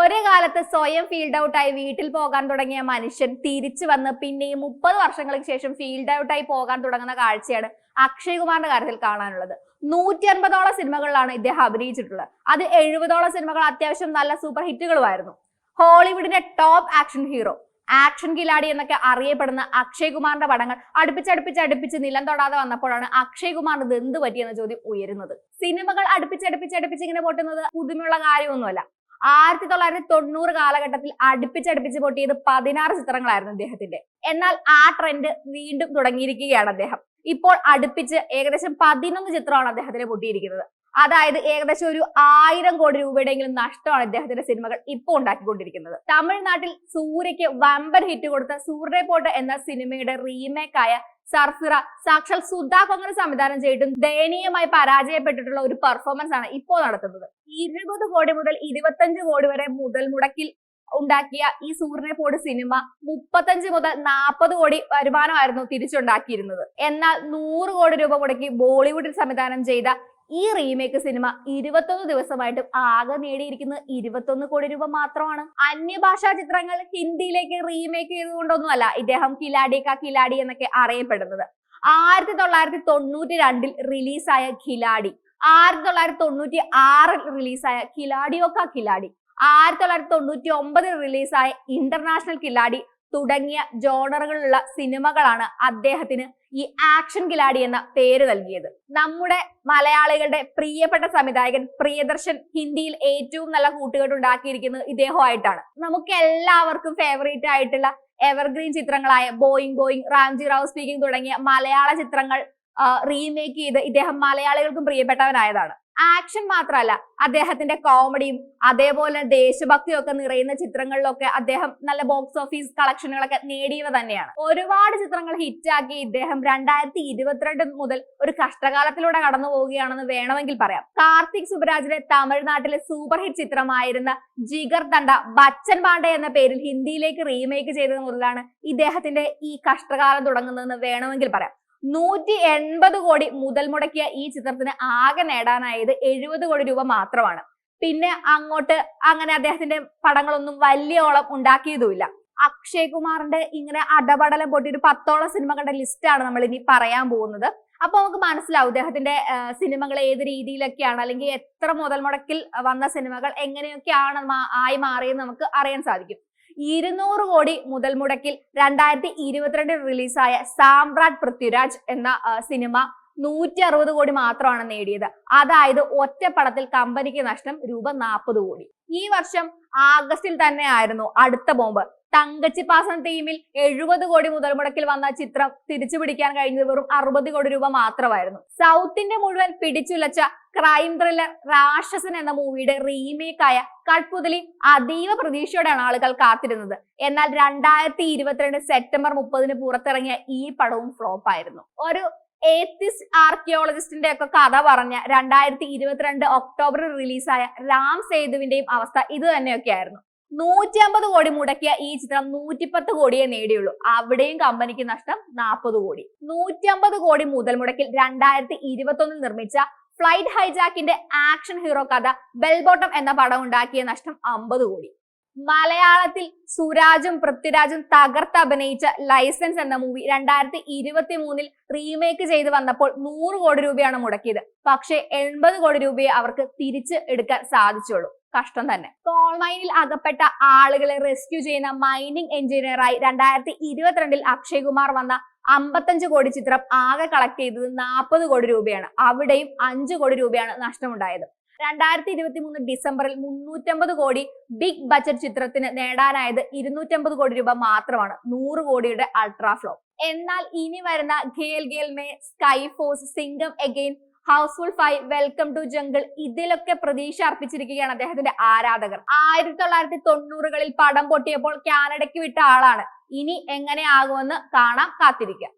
ഒരു കാലത്ത് സ്വയം ഫീൽഡ് ഔട്ടായി വീട്ടിൽ പോകാൻ തുടങ്ങിയ മനുഷ്യൻ തിരിച്ചു വന്ന് പിന്നെയും മുപ്പത് വർഷങ്ങൾക്ക് ശേഷം ഫീൽഡ് ഔട്ടായി പോകാൻ തുടങ്ങുന്ന കാഴ്ചയാണ് അക്ഷയ് കുമാറിന്റെ കാര്യത്തിൽ കാണാനുള്ളത്. നൂറ്റി അൻപതോളം സിനിമകളിലാണ് ഇദ്ദേഹം അഭിനയിച്ചിട്ടുള്ളത്. അത് എഴുപതോളം സിനിമകൾ അത്യാവശ്യം നല്ല സൂപ്പർ ഹിറ്റുകളുമായിരുന്നു ഹോളിവുഡിന്റെ top action hero action Khiladi എന്നൊക്കെ അറിയപ്പെടുന്ന അക്ഷയ് കുമാറിന്റെ പടങ്ങൾ അടുപ്പിച്ചടുപ്പിച്ച് അടുപ്പിച്ച് നിലം തൊടാതെ വന്നപ്പോഴാണ് അക്ഷയ് കുമാറിന് ഇത് എന്ത് പറ്റിയെന്ന ചോദ്യം ഉയരുന്നത്. സിനിമകൾ അടുപ്പിച്ചടുപ്പിച്ച് അടുപ്പിച്ച് ഇങ്ങനെ പൊട്ടുന്നത് പുതുമയുള്ള കാര്യമൊന്നുമല്ല. ആയിരത്തി തൊള്ളായിരത്തി തൊണ്ണൂറ് കാലഘട്ടത്തിൽ അടുപ്പിച്ചടുപ്പിച്ച് പൊട്ടിയത് പതിനാറ് ചിത്രങ്ങളായിരുന്നു അദ്ദേഹത്തിന്റെ. എന്നാൽ ആ ട്രെൻഡ് വീണ്ടും തുടങ്ങിയിരിക്കുകയാണ് അദ്ദേഹം. ഇപ്പോൾ അടുപ്പിച്ച് ഏകദേശം പതിനൊന്ന് ചിത്രമാണ് അദ്ദേഹത്തിന് പൊട്ടിയിരിക്കുന്നത്. അതായത് ഏകദേശം ഒരു ആയിരം കോടി രൂപയുടെയെങ്കിലും നഷ്ടമാണ് ഇദ്ദേഹത്തിന്റെ സിനിമകൾ ഇപ്പോൾ ഉണ്ടാക്കിക്കൊണ്ടിരിക്കുന്നത്. തമിഴ്നാട്ടിൽ സൂര്യയ്ക്ക് വമ്പൻ ഹിറ്റ് കൊടുത്ത സൂര്യ പോട്ട് എന്ന സിനിമയുടെ റീമേക്ക് ആയ സർഫിറ സാക്ഷാൽ സുധാ കൊങ്ങനെ സംവിധാനം ചെയ്തിട്ടും ദയനീയമായി പരാജയപ്പെട്ടിട്ടുള്ള ഒരു പെർഫോമൻസ് ആണ് ഇപ്പോൾ നടത്തുന്നത്. ഇരുപത് കോടി മുതൽ ഇരുപത്തഞ്ച് കോടി വരെ മുതൽ മുടക്കിൽ ഉണ്ടാക്കിയ ഈ സൂര്യനെ പോട് സിനിമ മുപ്പത്തഞ്ച് മുതൽ നാൽപ്പത് കോടി വരുമാനമായിരുന്നു തിരിച്ചുണ്ടാക്കിയിരുന്നത്. എന്നാൽ നൂറ് കോടി രൂപ മുടക്കി ബോളിവുഡിൽ സംവിധാനം ചെയ്ത ഈ റീമേക്ക് സിനിമ ഇരുപത്തൊന്ന് ദിവസമായിട്ടും ആകെ നേടിയിരിക്കുന്നത് ഇരുപത്തൊന്ന് കോടി രൂപ മാത്രമാണ്. അന്യഭാഷാ ചിത്രങ്ങൾ ഹിന്ദിയിലേക്ക് റീമേക്ക് ചെയ്തുകൊണ്ടൊന്നുമല്ല ഇദ്ദേഹം കിലാഡി കാ കിലാടി എന്നൊക്കെ അറിയപ്പെടുന്നത്. ആയിരത്തി തൊള്ളായിരത്തി തൊണ്ണൂറ്റി രണ്ടിൽ റിലീസായ ഖിലാഡി ആയിരത്തി തൊള്ളായിരത്തി തൊണ്ണൂറ്റി ആറിൽ റിലീസായ കിലാഡിയോ കാ കിലാടി ആയിരത്തി തൊള്ളായിരത്തി തൊണ്ണൂറ്റി ഒമ്പതിൽ റിലീസായ ഇന്റർനാഷണൽ കിലാടി തുടങ്ങിയ ജോണറുകളുള്ള സിനിമകളാണ് അദ്ദേഹത്തിന് ഈ ആക്ഷൻ കിലാടി എന്ന പേര് നൽകിയത്. നമ്മുടെ മലയാളികളുടെ പ്രിയപ്പെട്ട സംവിധായകൻ പ്രിയദർശൻ ഹിന്ദിയിൽ ഏറ്റവും നല്ല കൂട്ടുകെട്ട് ഉണ്ടാക്കിയിരിക്കുന്നത് ഇദ്ദേഹമായിട്ടാണ്. നമുക്ക് എല്ലാവർക്കും ഫേവറേറ്റ് ആയിട്ടുള്ള evergreen ചിത്രങ്ങളായ Boeing Boeing Ramji Rao speaking തുടങ്ങിയ മലയാള ചിത്രങ്ങൾ റീമേക്ക് ചെയ്ത് ഇദ്ദേഹം മലയാളികൾക്കും പ്രിയപ്പെട്ടവനായതാണ്. ആക്ഷൻ മാത്രമല്ല അദ്ദേഹത്തിന്റെ കോമഡിയും അതേപോലെ ദേശഭക്തിയും ഒക്കെ നിറയുന്ന ചിത്രങ്ങളിലൊക്കെ അദ്ദേഹം നല്ല ബോക്സ് ഓഫീസ് കളക്ഷനുകളൊക്കെ നേടിയവ തന്നെയാണ്. ഒരുപാട് ചിത്രങ്ങൾ ഹിറ്റാക്കി ഇദ്ദേഹം രണ്ടായിരത്തി ഇരുപത്തിരണ്ട് മുതൽ ഒരു കഷ്ടകാലത്തിലൂടെ കടന്നു പോവുകയാണെന്ന് വേണമെങ്കിൽ പറയാം. കാർത്തിക് സുബരാജിന്റെ തമിഴ്നാട്ടിലെ സൂപ്പർ ഹിറ്റ് ചിത്രമായിരുന്ന ജിഗർ തണ്ട ബച്ചൻ പാണ്ഡെ എന്ന പേരിൽ ഹിന്ദിയിലേക്ക് റീമേക്ക് ചെയ്തത് മുതലാണ് ഇദ്ദേഹത്തിന്റെ ഈ കഷ്ടകാലം തുടങ്ങുന്നതെന്ന് വേണമെങ്കിൽ പറയാം. നൂറ്റി എൺപത് കോടി മുതൽ മുടക്കിയ ഈ ചിത്രത്തിന് ആകെ നേടാനായത് എഴുപത് കോടി രൂപ മാത്രമാണ്. പിന്നെ അങ്ങോട്ട് അങ്ങനെ അദ്ദേഹത്തിന്റെ പടങ്ങളൊന്നും വലിയോളം ഉണ്ടാക്കിയതുമില്ല. അക്ഷയ് കുമാറിന്റെ ഇങ്ങനെ അടപടലം പൊട്ടി ഒരു പത്തോളം സിനിമകളുടെ ലിസ്റ്റാണ് നമ്മൾ ഇനി പറയാൻ പോകുന്നത്. അപ്പൊ നമുക്ക് മനസ്സിലാവും അദ്ദേഹത്തിന്റെ സിനിമകൾ ഏത് രീതിയിലൊക്കെയാണ് അല്ലെങ്കിൽ എത്ര മുതൽ മുടക്കിൽ വന്ന സിനിമകൾ എങ്ങനെയൊക്കെയാണ് ആയി മാറിയെന്ന് നമുക്ക് അറിയാൻ സാധിക്കും. ഇരുന്നൂറ് കോടി മുതൽ മുടക്കിൽ രണ്ടായിരത്തി ഇരുപത്തിരണ്ടിൽ റിലീസായ സാമ്രാട്ട് പൃഥ്വിരാജ് എന്ന സിനിമ നൂറ്റി അറുപത് കോടി മാത്രമാണ് നേടിയത്. അതായത് ഒറ്റ പടത്തിൽ കമ്പനിക്ക് നഷ്ടം രൂപ നാൽപ്പത് കോടി. ഈ വർഷം ആഗസ്റ്റിൽ തന്നെ ആയിരുന്നു അടുത്ത ബോംബ്. തങ്കച്ചി പാസൻ തീമിൽ എഴുപത് കോടി മുതൽ മുടക്കിൽ വന്ന ചിത്രം തിരിച്ചു പിടിക്കാൻ കഴിഞ്ഞത് വെറും അറുപത് കോടി രൂപ മാത്രമായിരുന്നു. സൗത്തിന്റെ മുഴുവൻ പിടിച്ചുലച്ച ക്രൈം ത്രില്ലർ രാക്ഷസൻ എന്ന മൂവിയുടെ റീമേക്ക് ആയ കട്പുതലി അതീവ പ്രതീക്ഷയോടെയാണ് ആളുകൾ കാത്തിരുന്നത്. എന്നാൽ രണ്ടായിരത്തി ഇരുപത്തിരണ്ട് സെപ്റ്റംബർ മുപ്പതിന് പുറത്തിറങ്ങിയ ഈ പടവും ഫ്ലോപ്പ് ആയിരുന്നു. ഒരു ഏത്തിസ് ആർക്കിയോളജിസ്റ്റിന്റെ ഒക്കെ കഥ പറഞ്ഞ രണ്ടായിരത്തി ഇരുപത്തിരണ്ട് ഒക്ടോബറിൽ റിലീസായ രാം സേതുവിന്റെയും അവസ്ഥ ഇത് തന്നെയൊക്കെയായിരുന്നു. നൂറ്റി അമ്പത് കോടി മുടക്കിയ ഈ ചിത്രം നൂറ്റിപ്പത്ത് കോടിയെ നേടിയുള്ളൂ. അവിടെയും കമ്പനിക്ക് നഷ്ടം നാൽപ്പത് കോടി. നൂറ്റി അമ്പത് കോടി മുതൽ മുടക്കിൽ രണ്ടായിരത്തി ഇരുപത്തൊന്നിൽ നിർമ്മിച്ച ഫ്ലൈറ്റ് ഹൈജാക്കിന്റെ ആക്ഷൻ ഹീറോ കഥ ബെൽബോട്ടം എന്ന പടം ഉണ്ടാക്കിയ നഷ്ടം അമ്പത് കോടി. മലയാളത്തിൽ സുരാജും പൃഥ്വിരാജും തകർത്ത് അഭിനയിച്ച ലൈസൻസ് എന്ന മൂവി രണ്ടായിരത്തി ഇരുപത്തി മൂന്നിൽ റീമേക്ക് ചെയ്ത് വന്നപ്പോൾ നൂറ് കോടി രൂപയാണ് മുടക്കിയത്. പക്ഷേ എൺപത് കോടി രൂപയെ അവർക്ക് തിരിച്ച് എടുക്കാൻ സാധിച്ചുള്ളൂ. കഷ്ടം തന്നെ. കോൾ മൈനിൽ അകപ്പെട്ട ആളുകളെ റെസ്ക്യൂ ചെയ്യുന്ന മൈനിങ് എഞ്ചിനീയറായി രണ്ടായിരത്തി ഇരുപത്തിരണ്ടിൽ അക്ഷയ് കുമാർ വന്ന അമ്പത്തഞ്ച് കോടി ചിത്രം ആകെ കളക്ട് ചെയ്തത് നാൽപ്പത് കോടി രൂപയാണ്. അവിടെയും അഞ്ച് കോടി രൂപയാണ് നഷ്ടമുണ്ടായത്. രണ്ടായിരത്തി ഇരുപത്തി മൂന്ന് ഡിസംബറിൽ മുന്നൂറ്റമ്പത് കോടി ബിഗ് ബജറ്റ് ചിത്രത്തിന് നേടാനായത് ഇരുന്നൂറ്റമ്പത് കോടി രൂപ മാത്രമാണ് നൂറ് കോടിയുടെ അൾട്രാ ഫ്ലോ എന്നാൽ ഇനി വരുന്ന Khel Khel Mein sky force Singham again housefull five welcome to jungle ഇതിലൊക്കെ പ്രതീക്ഷ അർപ്പിച്ചിരിക്കുകയാണ് അദ്ദേഹത്തിന്റെ ആരാധകർ. ആയിരത്തി തൊള്ളായിരത്തി തൊണ്ണൂറുകളിൽ പടം പൊട്ടിയപ്പോൾ കാനഡയ്ക്ക് വിട്ട ആളാണ്. ഇനി എങ്ങനെയാകുമെന്ന് കാണാം കാത്തിരിക്കാം.